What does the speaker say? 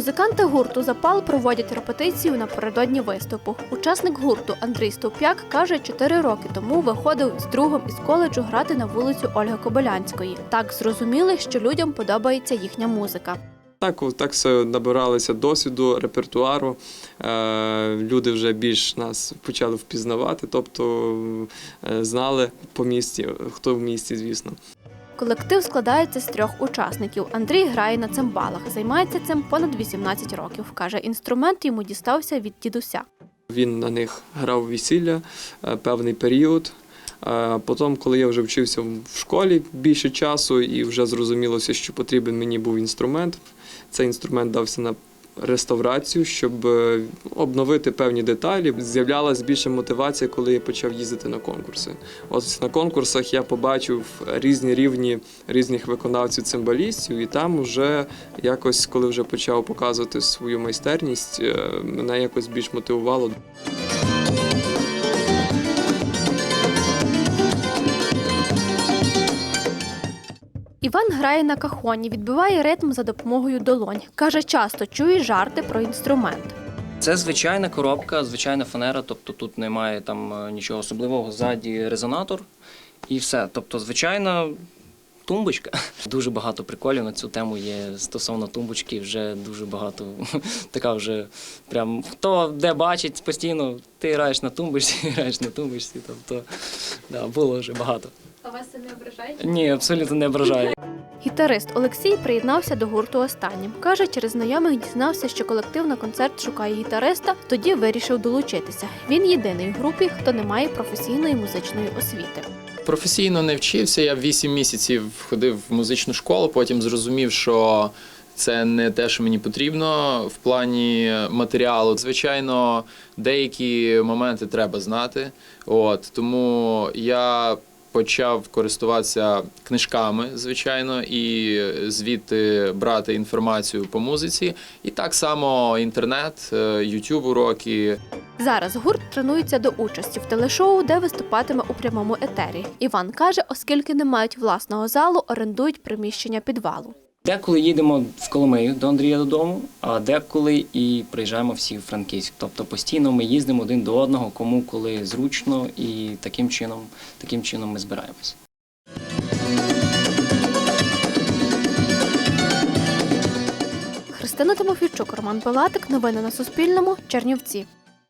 Музиканти гурту Запал проводять репетицію напередодні виступу. Учасник гурту Андрій Стовп'як каже, чотири роки тому виходив з другом із коледжу грати на вулицю Ольги Кобилянської. Так зрозуміли, що людям подобається їхня музика. Так, так все набиралися досвіду, репертуару. Е, люди вже більш нас почали впізнавати, тобто е, знали по місті, хто в місті, звісно. Колектив складається з трьох учасників. Андрій грає на цимбалах, займається цим понад 18 років. каже, інструмент йому дістався від дідуся. Він на них грав весілля е, певний період. Е, Потім, коли я вже вчився в школі більше часу і вже зрозумілося, що потрібен мені був інструмент. Цей інструмент дався на реставрацію, щоб е, обновити певні деталі. З'являлася більше мотивація, коли я почав їздити на конкурси. Ось на конкурсах я побачив різні рівні різних виконавців цимбалістів, і там вже якось, коли вже почав показувати свою майстерність, е, мене якось більш мотивувало. Іван грає на кахоні, відбиває ритм за допомогою долонь. Каже, часто чує жарти про інструмент. Це звичайна коробка, звичайна фанера, тобто тут немає там е, нічого особливого. Ззаді резонатор і все. Тобто, звичайна тумбочка. Дуже багато приколів на цю тему є стосовно тумбочки. Вже дуже багато. Така вже прям хто де бачить постійно, ти граєш на тумбочці, граєш на тумбочці. Тобто, да, було вже багато. А вас це не ображає? Ні, абсолютно не ображає. Гітарист Олексій приєднався до гурту останнім. Каже, через знайомих дізнався, що колектив на концерт шукає гітариста, тоді вирішив долучитися. Він єдиний в групі, хто не має професійної музичної освіти. Професійно не вчився. Я 8 місяців ходив в музичну школу, потім зрозумів, що це не те, що мені потрібно в плані матеріалу. Звичайно, деякі моменти треба знати. От тому я почав користуватися книжками, звичайно, і звідти брати інформацію по музиці. І так само інтернет, YouTube уроки. Зараз гурт тренується до участі в телешоу, де виступатиме у прямому етері. Іван каже, оскільки не мають власного залу, орендують приміщення підвалу. Деколи їдемо в Коломию до Андрія додому, а деколи і приїжджаємо всі в Франківськ. Тобто постійно ми їздимо один до одного, кому коли зручно, і таким чином, таким чином ми збираємось. Христина Тимофійчук, Роман Пилатик. Новини на Суспільному. Чернівці.